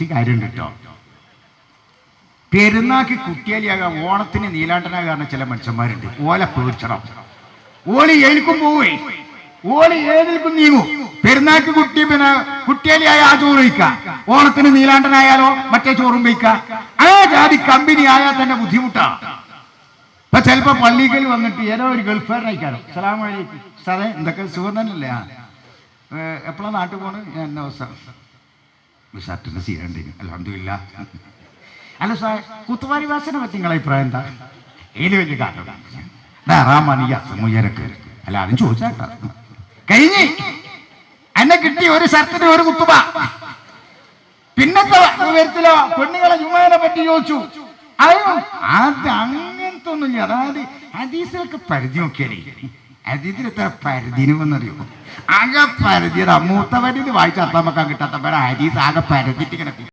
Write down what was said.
കുറച്ച് കാര്യമുണ്ട് കേട്ടോ പെരുന്നാക്ക് കുട്ടിയാലിയാകാം ഓണത്തിന് നീലാണ്ടനാകാരണ ചില മനുഷ്യന്മാരുണ്ട്. ഓല പേടിച്ചണം. ഓളി ഏൽക്കും പോവേ. ഓളി ഏതിൽക്കും നീങ്ങും. പെരുന്നാക്ക് കുട്ടി പിന്നെ കുട്ടിയാലിയായ ആ ചോറ് വയ്ക്ക ഓണത്തിന് നീലാണ്ടനായാലോ മറ്റേ ചോറും വയ്ക്ക ആ ജാതി കമ്പനി ആയാൽ തന്നെ ബുദ്ധിമുട്ടാ. ഇപ്പൊ ചിലപ്പോ പള്ളിക്കൽ വന്നിട്ട് ഏതോ ഒരു ഗൾഫുകാരനായിക്കാണോ സലാം വലൈക്കും സാറേ എന്തൊക്കെ സുഖം തന്നെയല്ലേ? എപ്പോഴാണ് നാട്ടിൽ പോണ്? എന്നെ ഷർട്ടിന്റെ സീരണ്ടിന് അലഹമില്ല അല്ല സാർ കുത്തുവാരി വാസനെ പറ്റി നിങ്ങളെ അഭിപ്രായം എന്താ? ഏത് വലിയ കാര്യം ധാരാമാണ് ഈ അസമുയരക്ക് അല്ല അതും ചോദിച്ചാട്ടാ. കഴിഞ്ഞ്. എന്നെ കിട്ടി ഒരു ഷർട്ടിന് ഒരു കുത്തുബ. പിന്നത്തെ പെണ്ണുങ്ങളെ ജുമാനെ പറ്റി ചോദിച്ചു. അയ്യോ അത് അങ്ങനത്തെ ഒന്നുമില്ല അതായത് ഹദീസിലൊക്കെ പരിധി നോക്കിയാലേ. ഹദീസിൽ എത്ര പരിധിന് വന്നറിയോ ആകെ പരിധി മൂത്തവരിന് വായിച്ച നമുക്ക് കിട്ടാത്ത ഹദീസ് ആകെ പരിധിട്ട് കിടക്കും